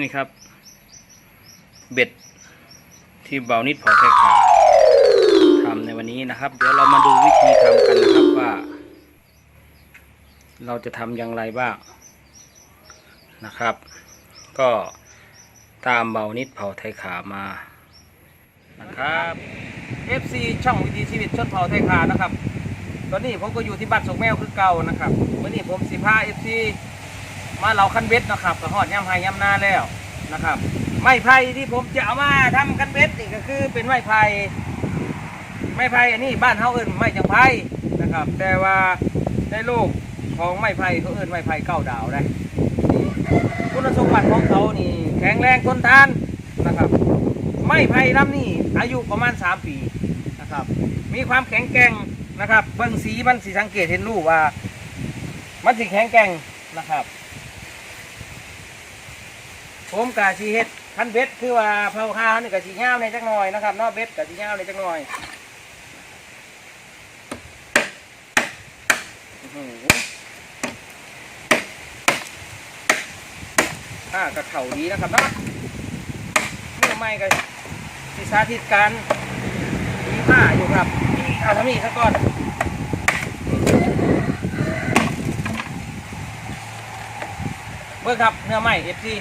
นี่ครับ เบ็ดที่เบานิดเผาแค่ขาทำในวันนี้นะครับ เดี๋ยวเรามาดูวิธีทำกันนะครับว่า เราจะทำอย่างไรบ้างนะครับ ก็ตามเบานิดเผาไทยขามานะครับ FC ช่องวิถีชีวิตชนเผ่าไทยขานะครับ ตอนนี้ผมก็อยู่ที่บ้านสงแมวคือเก่านะครับวันนี้ผมสิพา FC มาเหลาคันเบ็ดนะครับก็หอดย่ำไฮย่ำนาแล้วนะครับ ไม้ไผ่ที่ผมจะเอามาทำคันเบ็ดนี่ก็คือเป็นไม้ไผ่ไม้ไผ่อันนี้บ้านเฮาเอิ้นไม้จังไผ่นะครับ แต่ว่าในโลกของไม้ไผ่เขาเอิ้นไม้ไผ่เก้าดาวนะคุณสมบัติของเขานี่แข็งแรงทนทานนะครับ ไม้ไผ่ลำนี่อายุประมาณ 3 ปีนะครับ มีความแข็งแกร่งนะครับเบิ่งสีมันสีสังเกตเห็นรูปว่า มันสีแข็งแกร่งนะครับ ผมกะสีเฮ็ดคันเบ็ดคือว่าเผาข้าวนี่กะสีเงาในจักหน่อยนะครับนอกเบ็ดกะสีเงาในจักหน่อยอื้อหืออ่ากะเข่าดีนะครับเนาะเมื่อไม่ก็สีสาธิตการมีผ้าอยู่ครับเอาทำนี่ซะก่อนเบิ่งครับเนื้อไม้เอฟซี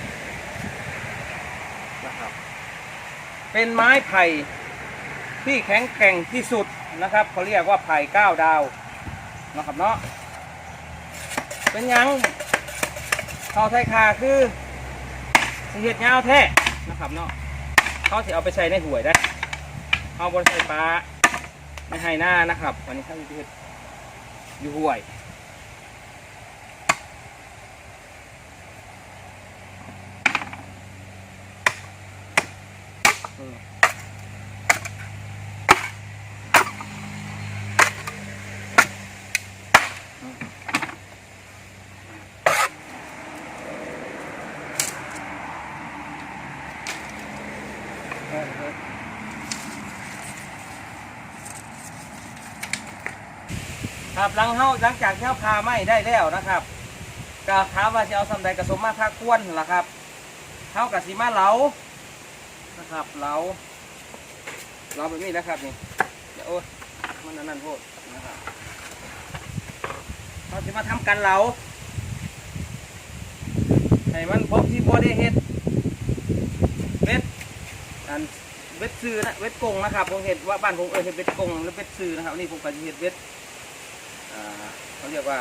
นะครับ เป็นไม้ไผ่ที่แข็งแกร่งที่สุดนะครับเขาเรียกว่าไผ่เก้าดาวนะครับเนาะเป็นยังเขาไทยคาคือสิเห็ดยาแท้นะครับเนาะเขาจะเอาไปใช้ในหวยได้เขาบริใส่ปลาไม่ให้หน้านะครับวันนี้เขาจะเห็ดอยู่หวย ครับหลังเฮาหลังจากที่เฮาพาไม้ได้แล้วนะครับก็ถามว่าจะเอาสำใดกระสมมาทักควรล่ะครับเฮากับสีมาเหลา ครับเหลาเหลาแบบนี้นะครับนี่เดี๋ยวโอ้มันอันนั่นโพดนะครับเราจะมาทำกันเหลาให้มันพบที่บ่ได้เฮ็ดเบ็ดอันเบ็ดซื้อนะเบ็ดกงนะครับผมเห็นว่าบ้านผมเออเห็ดเบ็ดกงหรือเบ็ดซื้อนะครับนี่ผมก็จะเห็ดเบ็ดอ่าเขาเรียกว่า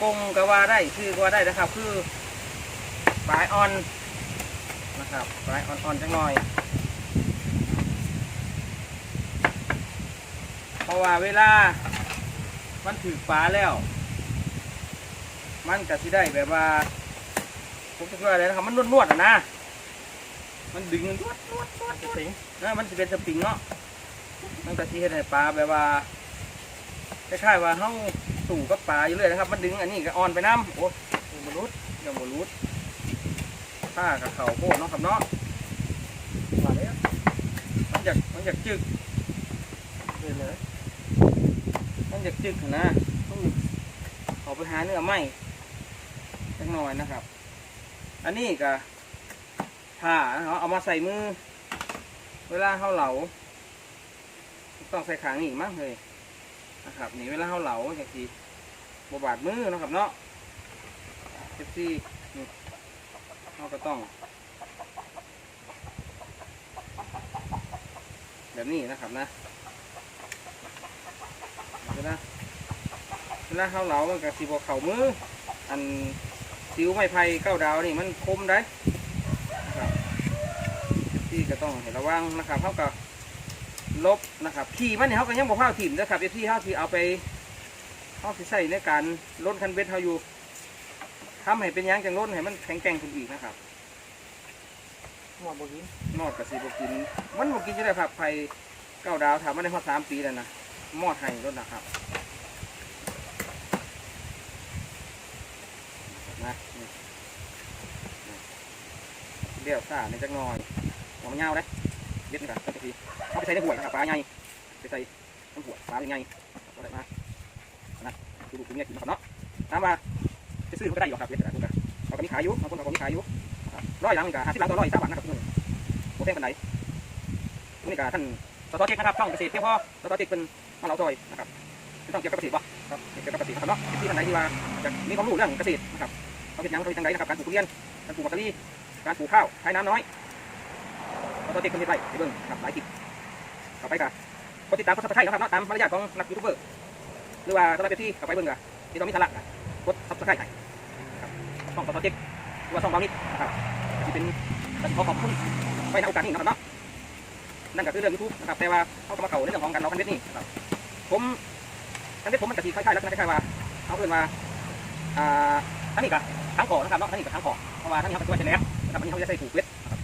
กงก็ว่าได้ชื่อก็ว่าได้นะครับ คือปลายอ่อน นะครับปลายอ่อนๆจังหน่อย เพราะว่าเวลา มันถือปลาแล้ว มันก็สิได้แบบว่าผมจะว่าอะไรนะครับ มันนวดๆอะนะ มันดึงนวดนวดนวดนวดนะมันจะเป็นสปริงเนาะ มันก็สิเฮ็ดให้ปลาแบบว่าคล้ายๆว่าเฮาสู่กับปลาอยู่เลยนะครับ มันดึงอันนี้ก็อ่อนไปน้ำโอ้ยยังบรุษยังบรุษ ผ้ากับเข่าโพดเนาะครับเนาะมาแล้วมันอยากมันอยากจึกเลยเลยมันอยากจึกนะต้องเอาไปหาเนื้อไหมจักหน่อยนะครับ อันนี้ก็ผ้าเนาะเอามาใส่มือ เวลาเขาเหลาต้องใส่ขางนี่มั้งเลยนะครับนี่เวลาเขาเหลาอย่างที่บบาดมือนะครับเนาะเอฟซีนี่ เราก็ต้อง แบบนี้นะครับนะเวลาเวลาเขาเหลามันกับสีบเข่ามือ อันซิวไม้ไผ่เก้าดาวนี่มันคมได้นะครับที่ก็ต้องให้ระวังนะครับเขากับลบนะครับขี่มันเนี่ยเขาก็ยังบอกข้าวถิ่มนะครับเอฟที่เขาที่เอาไปเขาที่ใส่ในการลดคันเบ็ดเขาอยู่ ทำให้เป็นหยางจังลดให้มันแข็งแกร่งขึ้นอีกนะครับหมดบกินนอดกับสีบกิน มันบกินจะได้ผักไผ่เก้าดาวถามมาได้พอสามปีแล้วนะมอดให้ลดนะครับนะนี่นี่เดี่ยวซ่าในจักหน่อยหัวมันเงาเลยเด็ดนี่กันตั้งแต่ทีเอาไปใส่ในหัวนะครับปลาใหญ่ไปใส่ในหัวปลาใหญ่ก็ได้มานะดูดูคุณเนี่ยกินนะครับเนาะถามว่าจะ ซื้อมันก็ได้อยู่ครับเด็ดนะครับเอาก็มีขายอยู่บางคนเขาก็มีขายอยู่ร้อยหลังนี่ก็ห้าสิบหลังต่อร้อยสามบาทนะครับทุกคนโอเคกันไหนนี่ก็ท่านสสเจ๊กนะครับช่องเกษตรเพียงพอสสเจ๊กเป็นมาเราซอยนะครับเป็นช่องเกี่ยวกับเกษตรป่ะครับเกี่ยวกับเกษตรนะครับเนาะที่ท่านไหนที่ว่าอยากมีความรู้เรื่องเกษตรนะครับเขาเป็นยังเขาเป็นจังไรนะครับการปลูกทุเรียนการปลูกมักกะลีการปลูกข้าวใช้น้ำน้อยสสเจ๊กเป็นเฮ็ดไรไปเบิ่งครับหลายคลิปต่อไปก็กดติดตามกดซับสไครต์นะครับเนาะตามมารยาทของนักยูทูบเบอร์หรือว่าสำหรับที่กลับไปเบิ่งก็ที่ต้องมีสาระกดซับสไครต์ ให้ครับช่องสสเจ๊กหรือว่าช่องเรานี่นะครับที่เป็นการขอขอบคุณไว้ในโอกาสนี้นะครับเนาะนั่นก็คือเรื่องยูทูบนะครับแต่ว่าเขาก็มาเก่าในเรื่องของการเราคันเวทนี่ครับผมคันเวทผมมันกะทิคล้ายๆลักษณะคล้ายๆว่าเอาเพื่นว่าอ่าท่านนี่กะทั้งก่อนะครับเนาะท่านนี่กะทั้งก่อเพราะว่าท่านนี้เขาเป็นตัวเชนแลมนะครับอันนี้เขาจะใส่ผูกเวทนะครับ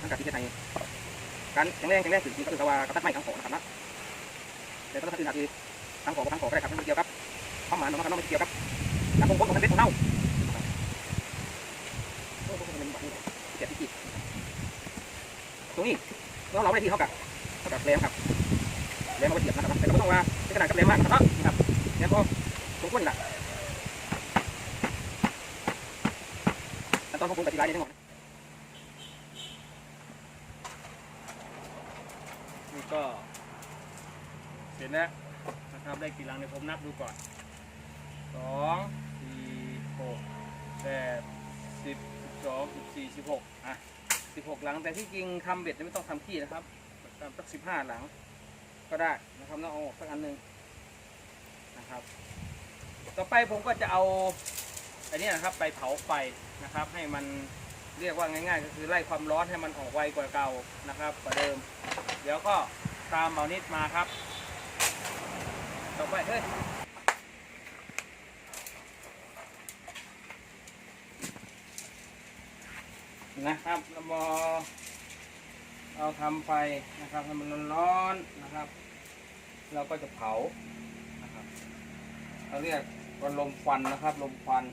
นั่นกะที่จะให้การแข็งแรงแข็งแรงขึ้นจริงก็คือว่ากระตัดไม้ทั้งก่อนะครับเนาะแต่ก็ถ้าอื่นอาจจะทั้งก่อกับทั้งก่อก็ได้ครับไมันเกี่ยวกับความหมายของมันไม่เกี่ยวกับการคงพ้นของคันเวทของเรา มันเป็นแบบนี้เจ็บที่จีตรงนี้เราเราไม่ได้ที่เท่ากับเท่ากับแรมครับแรมเอาเทียบนะครับแต่ก็ต้องว่าเป็นขนาดกับแรมมากนะครับนี่ครับแรมก็สมควรนี่แหละขั้นตอนของผมอธิบายนิดนึงก่อนนี่ก็เสร็จแล้วนะครับได้กี่ลังเดี๋ยวผมนับดูก่อนสองสี่หกแปดสิบ สิบสองสิบสี่สิบหกอะสิบหกหลัง แต่ที่จริงทำเบ็ดไม่ต้องทำขี้นะครับทำสักสิบห้าหลัง ก็ได้นะครับต้องเอาออกสักอันหนึ่งนะครับ ต่อไปผมก็จะเอาอันนี้นะครับไปเผาไฟนะครับ ให้มันเรียกว่าง่าย ๆ ก็คือไล่ความร้อนให้มันออกไวกว่าเก่านะครับกว่าเดิม เดี๋ยวก็ตามเมานิดมาครับ ต่อไปเฮ้ย นะครับแล้วพอเราทำไฟนะครับให้มันร้อนๆนะครับ เราก็จะเผานะครับเราเรียกว่าลมควันนะครับ ลมควัน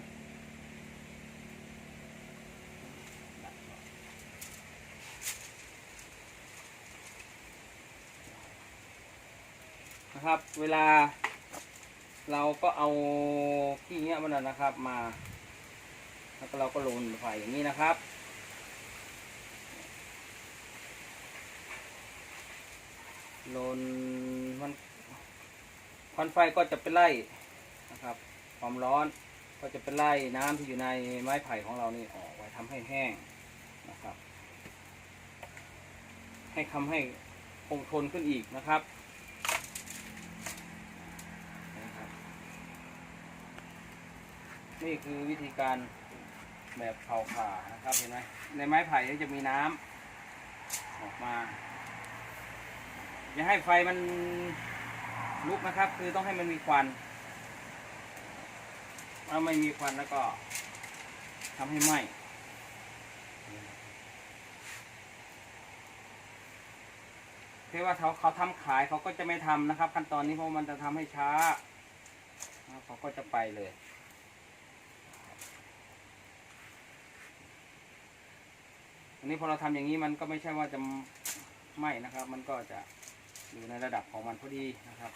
นะครับ เวลา เราก็เอาขี้เงี้ยมันนะนะครับมา แล้วก็เราก็ลนไฟอย่างนี้นะครับ ลนมันควันไฟก็จะไปไล่นะครับ ความร้อนก็จะไปไล่น้ำที่อยู่ในไม้ไผ่ของเรานี่ออกไว้ทำให้แห้งนะครับ ให้ทำให้คงทนขึ้นอีกนะครับนี่คือวิธีการแบบเผาขานะครับเห็นไหมในไม้ไผ่จะมีน้ำออกมา อย่าให้ไฟมันลุกนะครับ คือต้องให้มันมีควันถ้าไม่มีควันแล้วก็ทำให้ไหม้ที่ว่าเขาเขาทำขายเขาก็จะไม่ทำนะครับ ขั้นตอนนี้เพราะมันจะทำให้ช้าเขาก็จะไปเลยอันนี้พอเราทำอย่างนี้มันก็ไม่ใช่ว่าจะไหม้นะครับ มันก็จะ อยู่ในระดับของมันพอดีนะครับ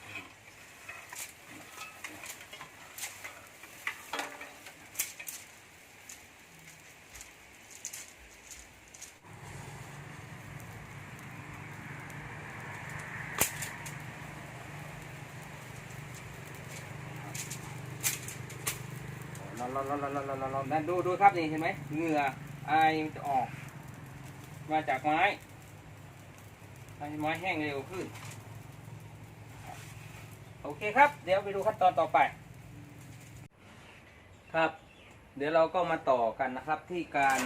เราอนร้อนร้อนร้อนร้อนร้อนนั่นดูดูครับนี่เห็นไหมเหงื่อไอมัจะออก มาจากไม้ไม้แห้งเร็วขึ้น โอเคครับ เดี๋ยวไปดูขั้นตอนต่อไป ครับ เดี๋ยวเราก็มาต่อกันนะครับที่การ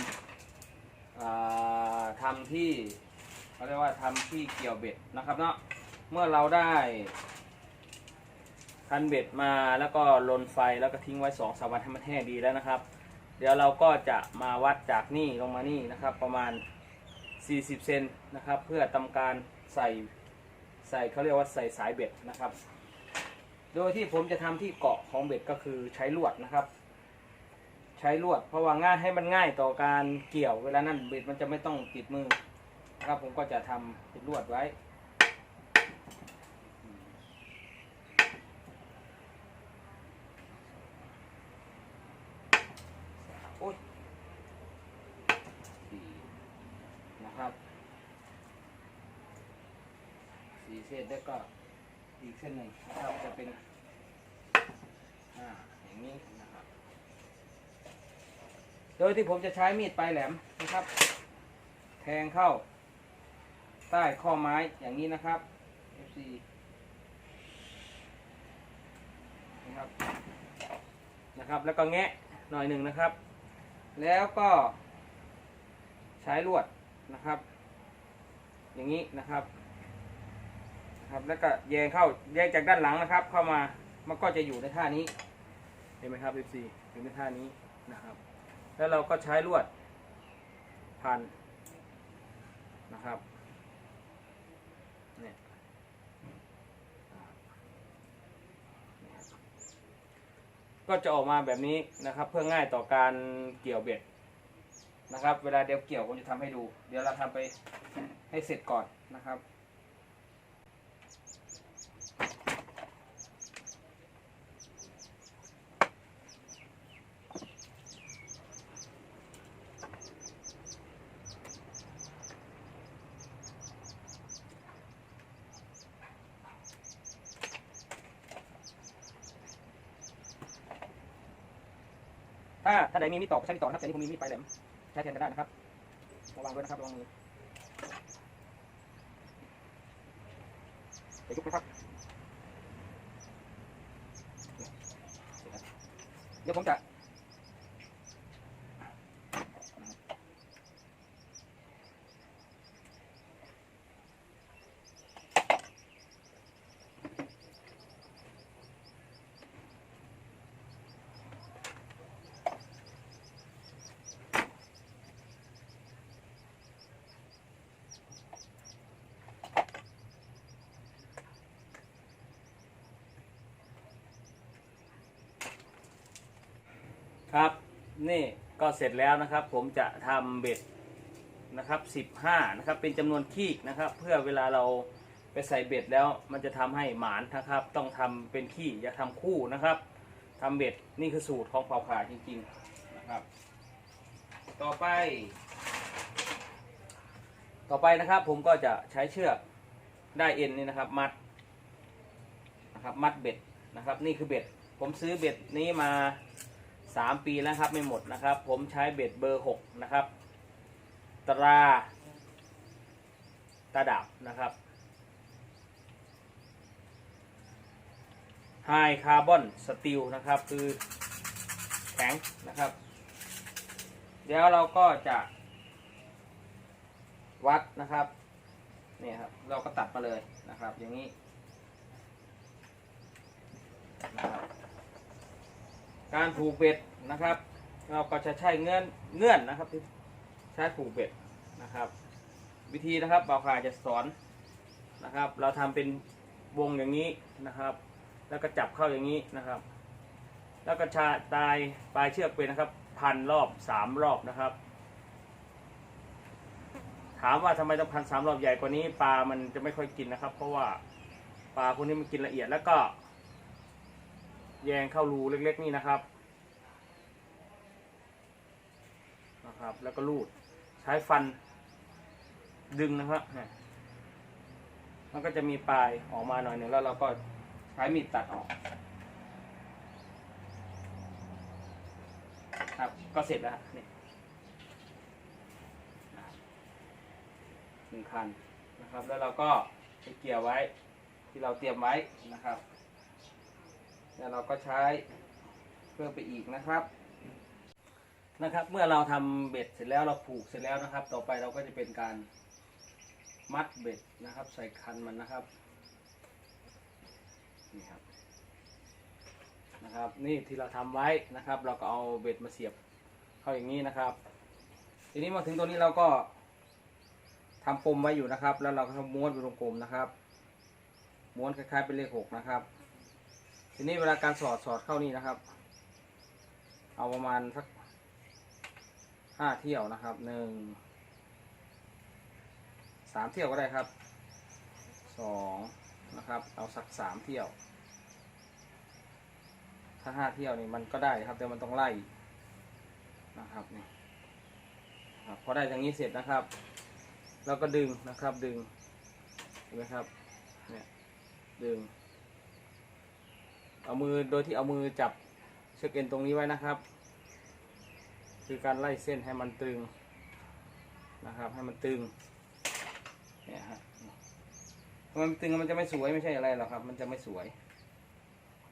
าทำที่เขาเรียกว่าทำที่เกี่ยวเบ็ดนะครับเนาะเมื่อเราได้คันเบ็ดมาแล้วก็ลนไฟแล้วก็ทิ้งไว้สองสามวันให้มันแห้งดีแล้วนะครับ เดี๋ยวเราก็จะมาวัดจากนี่ลงมานี่นะครับ ประมาณ 40 เซนนะครับ เพื่อทำการใส่ใส่เขาเรียกว่าใส่สายเบ็ดนะครับ โดยที่ผมจะทำที่เกาะของเบ็ดก็คือใช้ลวดนะครับ ใช้ลวด เพราะว่าง่ายให้มันง่ายต่อการเกี่ยวเวลานั้นเบ็ดมันจะไม่ต้องติดมือนะครับ ผมก็จะทำเป็นลวดไว้โอ้ยนะครับสี่เส้นแล้วก็ อีกเส้นหนึ่งนะครับจะเป็นอ่าอย่างนี้นะครับ โดยที่ผมจะใช้มีดปลายแหลมนะครับ แทงเข้า ใต้ข้อไม้อย่างนี้นะครับ FC นะครับนะครับ แล้วก็แงะหน่อยหนึ่งนะครับ แล้วก็ใช้ลวดนะครับ อย่างนี้นะครับ ครับแล้วก็แยงเข้าแยงจากด้านหลังนะครับ เข้ามามันก็จะอยู่ในท่านี้เห็นไหมครับ FC อยู่ในท่านี้นะครับ แล้วเราก็ใช้ลวดพันนะครับเนี่ยก็จะออกมาแบบนี้นะครับ เพื่อง่ายต่อการเกี่ยวเบ็ดนะครับ เวลาเดี๋ยวเกี่ยวผมจะทำให้ดู เดี๋ยวเราทำไปให้เสร็จก่อนนะครับ ถ้าถ้าใดมีมีดตอกใช้มีดตอกนะครับแต่นี่ผมมีมีดปลายแหลมใช้แทนกันได้นะครับระวังด้วยนะครับระวังมือเดี๋ยวยุบนะครับ ครับ นี่ก็เสร็จแล้วนะครับ ผมจะทำเบ็ดนะครับ 15 นะครับ เป็นจำนวนขีกนะครับ เพื่อเวลาเราไปใส่เบ็ดแล้ว มันจะทำให้หมานนะครับ ต้องทำเป็นขี้อย่าทำคู่นะครับทำเบ็ดนี่คือสูตรของเผาขาจริงๆนะครับ ต่อไป ต่อไปนะครับ ผมก็จะใช้เชือกได้เอ็นนี่นะครับ มัดนะครับ มัดเบ็ดนะครับ นี่คือเบ็ด ผมซื้อเบ็ดนี้มา 3ปีแล้วครับไม่หมดนะครับ ผมใช้เบ็ดเบอร์6นะครับ ตราตาดับนะครับไฮคาร์บอนสตีลนะครับ คือแข็งนะครับ เดี๋ยวเราก็จะวัดนะครับนี่ครับ เราก็ตัดมาเลยนะครับ อย่างนี้นะครับ การผูกเบ็ดนะครับ เราก็จะใช้เงื่อนเงื่อนนะครับที่ใช้ผูกเบ็ดนะครับ วิธีนะครับบ่าวขาจะสอนนะครับ เราทำเป็นวงอย่างนี้นะครับ แล้วก็จับเข้าอย่างนี้นะครับ แล้วก็ชาตายปลายเชือกเป็นนะครับ พันรอบสามรอบนะครับ ถามว่าทำไมต้องพันสามรอบใหญ่กว่านี้ปลามันจะไม่ค่อยกินนะครับ เพราะว่าปลาพวกนี้มันกินละเอียดแล้วก็ แยงเข้ารูเล็ก ๆ นี่นะครับนะครับ แล้วก็ลูดใช้ฟันดึงนะครับนี่ยมันก็จะมีปลายออกมาหน่อยหนึ่งแล้วเราก็ใช้มีดตัดออก ครับก็เสร็จแล้วนี่หนึ่งคันนะครับ แล้วเราก็ไปเกี่ยวไว้ที่เราเตรียมไว้นะครับ แล้วเราก็ใช้เพิ่มไปอีกนะครับนะครับ เมื่อเราทำเบ็ดเสร็จแล้วเราผูกเสร็จแล้วนะครับ ต่อไปเราก็จะเป็นการมัดเบ็ดนะครับ ใส่คันมันนะครับนี่ครับนะครับ นี่ที่เราทำไว้นะครับ เราก็เอาเบ็ดมาเสียบเข้าอย่างนี้นะครับ ทีนี้มาถึงตัวนี้เราก็ทำปมไว้อยู่นะครับ แล้วเราก็ม้วนเป็นวงกลมนะครับ ม้วนคล้ายๆเป็นเลขหกนะครับ ทีนี้เวลาการสอดสอดเข้านี่นะครับ เอาประมาณสักห้าเที่ยวนะครับหนึ่งสามเที่ยวก็ได้ครับสองนะครับ เอาสักสามเที่ยว ถ้าห้าเที่ยวนี่มันก็ได้ครับแต่มันต้องไล่นะครับนี่พอได้อย่างนี้เสร็จนะครับแล้วก็ดึงนะครับดึงเห็นไหมครับเนี่ยดึง เอามือโดยที่เอามือจับเชือกเอ็นตรงนี้ไว้นะครับ คือการไล่เส้นให้มันตึงนะครับ ให้มันตึงเนี่ยฮะถ้ามันตึงมันจะไม่สวยไม่ใช่อะไรหรอกครับ มันจะไม่สวย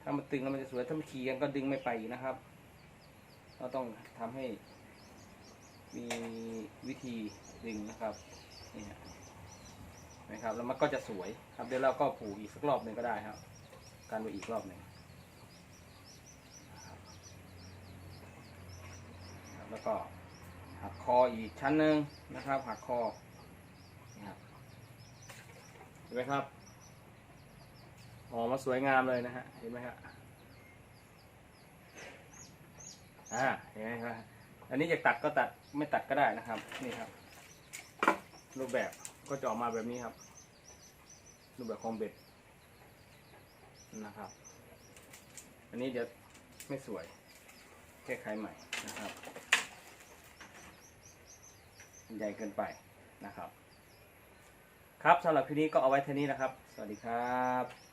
ถ้ามันตึงแล้วมันจะสวยถ้ามันขี่กันก็ดึงไม่ไปนะครับ เราต้องทำให้ มีวิธีดึงนะครับนี่ฮะนะครับแล้วมันก็จะสวยครับเดี๋ยวเราก็ผูกอีกสักรอบหนึ่งก็ได้ครับ การไปอีกรอบหนึ่งนะครับครับ แล้วก็หักคออีกชั้นหนึ่งนะครับ หักคอนี่ครับเห็นไหมครับออกมาสวยงามเลยนะฮะเห็นไหมครับอ่าเห็นไหมครับอันนี้จะตัดก็ตัดไม่ตัดก็ได้นะครับ นี่ครับ รูปแบบก็จะออกมาแบบนี้ครับ รูปแบบของเบ็ดนะครับ อันนี้เดี๋ยวไม่สวยแก้ไขใหม่นะครับ ใหญ่เกินไปนะครับ ครับสำหรับคลิปนี้ก็เอาไว้เท่านี้นะครับ สวัสดีครับ